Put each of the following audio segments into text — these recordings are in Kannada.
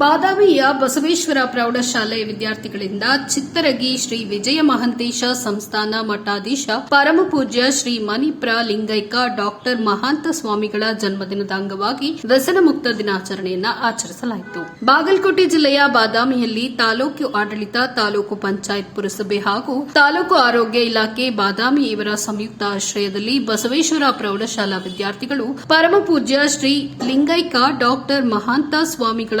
ಬಾದಾಮಿಯ ಬಸವೇಶ್ವರ ಪ್ರೌಢಶಾಲೆ ವಿದ್ಯಾರ್ಥಿಗಳಿಂದ ಚಿತ್ತರಗಿ ಶ್ರೀ ವಿಜಯ ಮಹಾಂತೇಶ ಸಂಸ್ಥಾನ ಮಠಾಧೀಶ ಪರಮಪೂಜ್ಯ ಶ್ರೀ ಮಣಿಪ್ರ ಲಿಂಗೈಕ ಡಾಕ್ಟರ್ ಮಹಾಂತ ಸ್ವಾಮಿಗಳ ಜನ್ಮದಿನದ ಅಂಗವಾಗಿ ವ್ಯಸನ ಮುಕ್ತ ದಿನಾಚರಣೆಯನ್ನ ಆಚರಿಸಲಾಯಿತು. ಬಾಗಲಕೋಟೆ ಜಿಲ್ಲೆಯ ಬಾದಾಮಿಯಲ್ಲಿ ತಾಲೂಕು ಆಡಳಿತ, ತಾಲೂಕು ಪಂಚಾಯತ್ ಪುರಸಭೆ ಹಾಗೂ ತಾಲೂಕು ಆರೋಗ್ಯ ಇಲಾಖೆ ಬಾದಾಮಿ ಇವರ ಸಂಯುಕ್ತ ಆಶ್ರಯದಲ್ಲಿ ಬಸವೇಶ್ವರ ಪ್ರೌಢಶಾಲಾ ವಿದ್ಯಾರ್ಥಿಗಳು ಪರಮಪೂಜ್ಯ ಶ್ರೀ ಲಿಂಗೈಕ ಡಾಕ್ಟರ್ ಮಹಾಂತ ಸ್ವಾಮಿಗಳ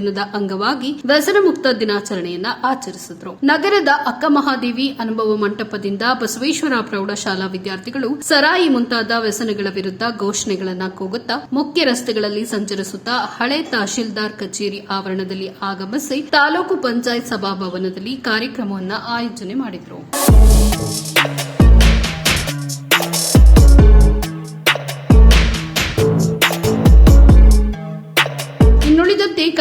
ಜನ್ಮದಿನದ ಅಂಗವಾಗಿ ವ್ಯಸನ ಮುಕ್ತ ದಿನಾಚರಣೆಯನ್ನ ಆಚರಿಸಿದರು. ನಗರದ ಅಕ್ಕ ಮಹಾದೇವಿ ಅನುಭವ ಮಂಟಪದಿಂದ ಬಸವೇಶ್ವರ ಪ್ರೌಢಶಾಲಾ ವಿದ್ಯಾರ್ಥಿಗಳು ಸರಾಯಿ ಮುಂತಾದ ವ್ಯಸನಗಳ ವಿರುದ್ಧ ಘೋಷಣೆಗಳನ್ನ ಕೂಗುತ್ತಾ ಮುಖ್ಯ ರಸ್ತೆಗಳಲ್ಲಿ ಸಂಚರಿಸುತ್ತಾ ಹಳೆ ತಹಶೀಲ್ದಾರ್ ಕಚೇರಿ ಆವರಣದಲ್ಲಿ ಆಗಮಿಸಿ ತಾಲೂಕು ಪಂಚಾಯತ್ ಸಭಾಭವನದಲ್ಲಿ ಕಾರ್ಯಕ್ರಮವನ್ನು ಆಯೋಜನೆ ಮಾಡಿದರು.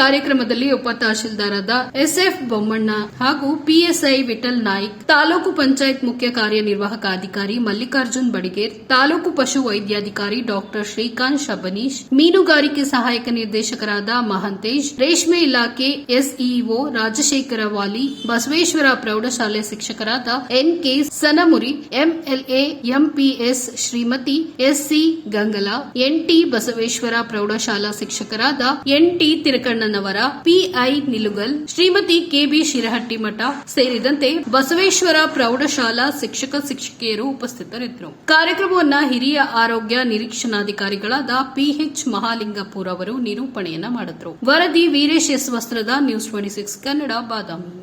ಕಾರ್ಯಕ್ರಮದಲ್ಲಿ ಉಪ ತಹಶೀಲ್ದಾರಾದ ಎಸ್ಎಫ್ ಬೊಮ್ಮಣ್ಣ ಹಾಗೂ ಪಿಎಸ್ಐ ವಿಠಲ್ ನಾಯ್ಕ್, ತಾಲೂಕು ಪಂಚಾಯತ್ ಮುಖ್ಯ ಕಾರ್ಯನಿರ್ವಾಹಕ ಅಧಿಕಾರಿ ಮಲ್ಲಿಕಾರ್ಜುನ್ ಬಡಿಗೇರ್, ತಾಲೂಕು ಪಶು ವೈದ್ಯಾಧಿಕಾರಿ ಡಾಕ್ಟರ್ ಶ್ರೀಕಾಂತ್ ಶಬನೀಶ್, ಮೀನುಗಾರಿಕೆ ಸಹಾಯಕ ನಿರ್ದೇಶಕರಾದ ಮಹಂತೇಶ್, ರೇಷ್ಮೆ ಇಲಾಖೆ ಎಸ್ಇಒ ರಾಜಶೇಖರ ವಾಲಿ, ಬಸವೇಶ್ವರ ಪ್ರೌಢಶಾಲೆ ಶಿಕ್ಷಕರಾದ NK Sanamuri, MLA MPS Shrimati SC Gangala, NT Basaveshwara ಪ್ರೌಢಶಾಲಾ ಶಿಕ್ಷಕರಾದ NT Tirakannanavar PI Nilugal, Shrimati KB Shirahatti Math ಸೇರಿದಂತೆ ಬಸವೇಶ್ವರ ಪ್ರೌಢಶಾಲಾ ಶಿಕ್ಷಕ ಶಿಕ್ಷಕಿಯರು ಉಪಸ್ಥಿತರಿದ್ದರು. ಕಾರ್ಯಕ್ರಮವನ್ನ ಹಿರಿಯ ಆರೋಗ್ಯ ನಿರೀಕ್ಷಣಾಧಿಕಾರಿಗಳಾದ ಪಿಎಚ್ ಮಹಾಲಿಂಗಪುರ್ ಅವರು ನಿರೂಪಣೆಯನ್ನ ಮಾಡಿದ್ರು. ವರದಿ Veeresh S Vastrad, news twenty six Kannada Badami.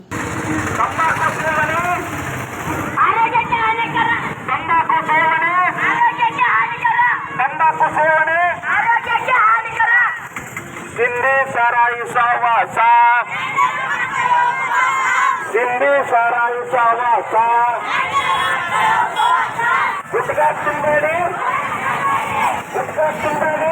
Sindhi ಸಾರಾಯಿ ಸಹವಾಸ ಗುಟ್ಕಾ ತಿನ್ಬೇಡಿ ಗುಟ್ಕಾ ತಿನ್ಬೇಡಿ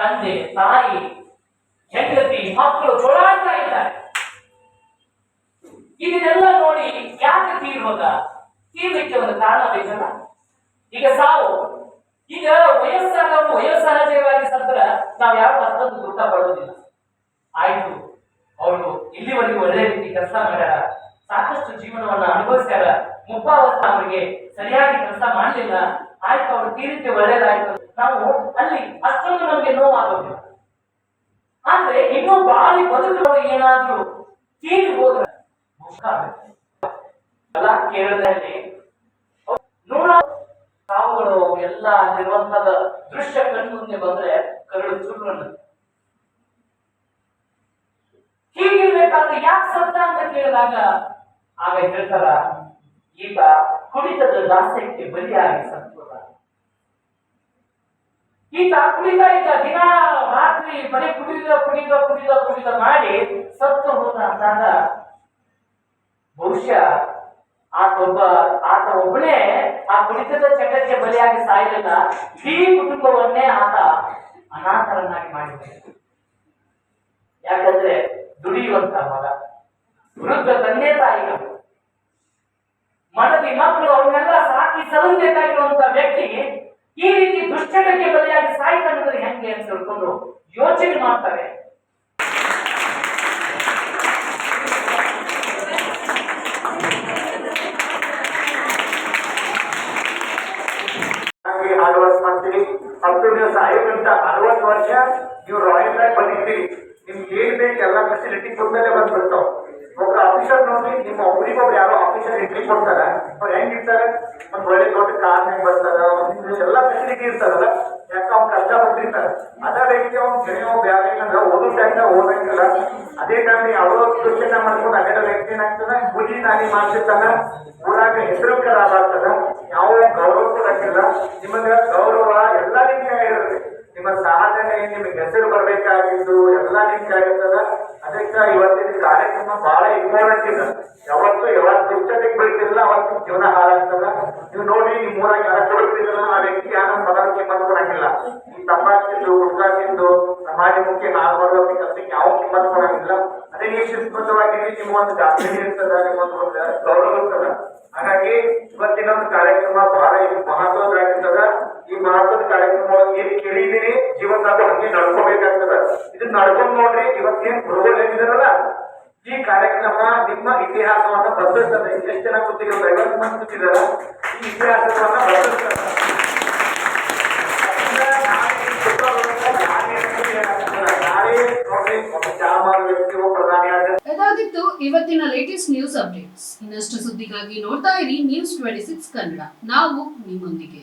ತಂದೆ, ತಾಯಿ, ಹೆಂಡತಿ, ಮಕ್ಕಳು ಜೋಳಾಡ್ತಾ ಇದ್ದಾರೆ. ಇದನ್ನೆಲ್ಲ ನೋಡಿ ಯಾಕೆ ತೀರ್ವಾಗ ತೀರ್ಲಿಕ್ಕೆ ಒಂದು ಕಾರಣ ಬೇಕಲ್ಲ? ಈಗ ಸಾವು. ಈಗ ವಯಸ್ಸಾದ ವಯಸ್ಸಹಜವಾಗಿ ಸತ್ರ ನಾವು ಯಾವ ಅಷ್ಟೊಂದು ದುಃಖ ಪಡೋದಿಲ್ಲ ಆಯ್ತು. ಅವಳು ಇಲ್ಲಿವರೆಗೂ ಒಳ್ಳೆ ರೀತಿ ಕೆಲಸ ಮಾಡ್ಯಾರ. ಸಾಕಷ್ಟು ಜೀವನವನ್ನ ಅನುಭವಿಸ್ಯಾರ. ಮುಪ್ಪಾವಸ್ಥ ಅವರಿಗೆ ಸರಿಯಾಗಿ ಕೆಲಸ ಮಾಡಲಿಲ್ಲ. ಆಯ್ತು, ಅವ್ರ ತೀರಿಕೆ ಒಳ್ಳೇದಾಯ್ತು. ನಾವು ಅಲ್ಲಿ ಅಷ್ಟೊಂದು ನಮಗೆ ನೋವಾಗೋದಿಲ್ಲ ಆದ್ರೆ ಇನ್ನೂ ಬಾಳಿ ಬದುಕುಗಳು ಏನಾದ್ರೂ ತೀರಿ ಹೋದ್ರೆ ಕೇರಳದಲ್ಲಿ ನೂರ ಸಾವುಗಳು ಎಲ್ಲ ಅಲ್ಲಿರುವಂತಹ ದೃಶ್ಯ ಕಣ್ಣು ಮುಂದೆ ಬಂದ್ರೆ ಕರಡು ಚುರು ಅನ್ನುತ್ತೆ. ಹೀಗಿರ್ಬೇಕಾದ್ರೆ ಯಾಕೆ ಸತ್ತ ಅಂತ ಕೇಳಿದಾಗ, ಆಗ ಹೇಳ್ತಾರ ಈಗ ಕುಡಿತದ ದಾಸ್ಯಕ್ಕೆ ಬಲಿಯಾಗಿ ಸತ್ವದ ಈತ ಕುಡಿದ ಇದ್ದ ದಿನ ರಾತ್ರಿ ಬರೀ ಕುಡಿದ ಕುಡಿದ ಕುಡಿದ ಕುಡಿದ ಮಾಡಿ ಸತ್ತು ಹೋದ ಅಂದಾಗ ಬಹುಶಃ ಆತೊಬ್ಬ ಆತ ಒಬ್ಬನೇ ಆ ಕುಡಿತದ ಚಟಕ್ಕೆ ಬಲಿಯಾಗಿ ಸಾಯಲಿಲ್ಲ ಇಡೀ ಕುಟುಂಬವನ್ನೇ ಆತ ಅನಾಥರನ್ನಾಗಿ ಮಾಡಿದ್ದಾರೆ ಯಾಕಂದ್ರೆ ದುಡಿಯುವಂತ ಮಗ, ವೃದ್ಧ ತಂದೆ ತಾಯಿಗಳು. ಮಡದಿ ಮಕ್ಕಳು ಅವನ್ನೆಲ್ಲ ಸಾಕಿ ಸಲಹಬೇಕಾಗಿರುವಂತ ವ್ಯಕ್ತಿ ಈ ರೀತಿ ದುಶ್ಚಟಕ್ಕೆ ಬಲಿಯಾಗಿ ಸಾಯ್ತಾನಂದ್ರೆ ಹೆಂಗೆ ಅಂತ ತಿಳ್ಕೊಂಡು ಯೋಚನೆ ಮಾಡ್ತಾರೆ. ಅರವತ್ತು ಮಾಡ್ತೀರಿ ಹತ್ತು ದಿವಸ ಐದರಿಂದ ಅರವತ್ತು ವರ್ಷ ನೀವು ರಾಯಲ್ ಆಗಿ ಬಂದಿದ್ದೀರಿ. ನಿಮ್ಗೆ ಏನ್ ಬೇಕು ಎಲ್ಲ ಫೆಸಿಲಿಟಿ ಕೊಡ್ಮೇಲೆ ಬಂದ್ಬಿಡ್ತಾವ. ಒಬ್ಬ ಆಫೀಸರ್ ನೋಡಿ, ನಿಮ್ಮ ಒಬ್ರಿಗೊಬ್ರು ಯಾರೋ ಆಫೀಸರ್ ಎಂಟ್ರಿ ಕೊಡ್ತಾರ. ಅವ್ರು ಹೆಂಗಿರ್ತಾರೆ ಒಂದ್ ಒಳ್ಳೆ ದೊಡ್ಡ ಕಾರ್ ಹೆಂಗ್ ಬರ್ತಾರ? ಎಲ್ಲ ಫೆಸಿಲಿಟಿ ಇರ್ತಾರಲ್ಲ, ಯಾಕೆ ಅವ್ನು ಕಷ್ಟ ಪಟ್ಟಿರ್ತಾರೆ? ಅದೇ ರೀತಿ ಅವ್ನು ಗೆಳೆಯೋ ಬ್ಯಾರೆ ಅಂದ್ರೆ ಓದೋ ಟೈಮ್ ಓದಂಗಿಲ್ಲ ಅದೇ ಟೈಮ್ ಯಾವ್ದೋ ಯೋಚನೆ ಮಾಡ್ಕೊಂಡು ಅಗಡ ವ್ಯಕ್ತಿ ಏನಾಗ್ತದೆ ಬುದ್ಧಿ ನಾನಿ ಮಾಡ್ತಿರ್ತಾನ, ಊರಾಗ ಹೆಸರು ಖರಾಬ್ ಯಾವ ಗೌರವ ಕೊಡಂಗಿಲ್ಲ ನಿಮಗೆ ಗೌರವ ಎಲ್ಲ ರೀತಿಯ ಇರುತ್ತೆ. ನಿಮ್ಮ ಸಾಧನೆ ನಿಮಗೆ ಹೆಸರು ಬರ್ಬೇಕಾಗಿದ್ದು ಎಲ್ಲ ನಿಮ್ಗೆ ಕೈ ಇರ್ತದ. ಅದಕ್ಕೆ ಇವತ್ತಿನ ಕಾರ್ಯಕ್ರಮ ಬಹಳ ಇಂಪಾರ್ಟೆಂಟ್ ಇಲ್ಲ ಯಾವತ್ತು ಯಾವತ್ತು ದುಷ್ಟತೆಗೆ ಬೆಳಿತಿಲ್ಲ ಅವತ್ತು ಜೀವನ ಹಾಳಾಗ್ತದ. ನೀವು ನೋಡಿ, ಈ ಮೂರಾಗ ಯಾರ ಕೊಡುತ್ತಿದ್ದಲ್ಲ ಆ ವ್ಯಕ್ತಿ ಯಾರು ಪದಕ್ಕೆ ಮತ ಕೊಡಂಗಿಲ್ಲ. ಈ ತಂಬಾಕು ತಿಂದು ಹುಡುಗ ತಿಂದು ಸಮಾಜ ಮುಖ್ಯ ನಾಲ್ಕು ವರ್ಗಕ್ಕೆ ಕೆಲಸಕ್ಕೆ ಯಾವ ಕಿಮ್ಮತ್ ಕೊಡಂಗಿಲ್ಲ. ಅದೇ ನೀವು ಶಿಸ್ತುತವಾಗಿ ನಿಮ್ಮ ಒಂದು ಜಾತ್ರೆ ಇರ್ತದ ನಿಮ್ಮ ಒಂದು ಗೌರವ ಇರ್ತದ. ಹಾಗಾಗಿ ಇವತ್ತಿನ ಒಂದು ಕಾರ್ಯಕ್ರಮ ಬಹಳ ಮಹತ್ವದಾಗಿರ್ತದ ಈ ಮಹತ್ವ ಏನ್ ಕೇಳಿದೀನಿ ಜೀವನದಾಗ ಹಂಗೆ ನಡ್ಕೋಬೇಕಾಗ್ತದ. ಇದನ್ನ ನಡ್ಕೊಂಡ್ ನೋಡ್ರಿ ಇವತ್ತೇನ್ ಗುರುಗಳು ಹೇಳಿದಾರಲ್ಲ ಈ ಕಾರ್ಯಕ್ರಮ ನಿಮ್ಮ ಇತಿಹಾಸವನ್ನ ಬದಲಿಸ್ತದೆ ಎಷ್ಟು ಜನ ಕೂತಿದ್ರು? ಐವತ್ತು ಮಂದಿ ಕೂತಿದಾರ. ಈ ಇತಿಹಾಸವನ್ನ ಬದಲಿಸ್ತದೆ ಇದಾಗಿತ್ತು ಇವತ್ತಿನ ಲೇಟೆಸ್ಟ್ ನ್ಯೂಸ್ ಅಪ್ಡೇಟ್ಸ್ ಇನ್ನಷ್ಟು ಸುದ್ದಿಗಾಗಿ ನೋಡ್ತಾ ಇರಿ ನ್ಯೂಸ್ ಟ್ವೆಂಟಿ ಸಿಕ್ಸ್ ಕನ್ನಡ. ನಾವು ನಿಮ್ಮೊಂದಿಗೆ.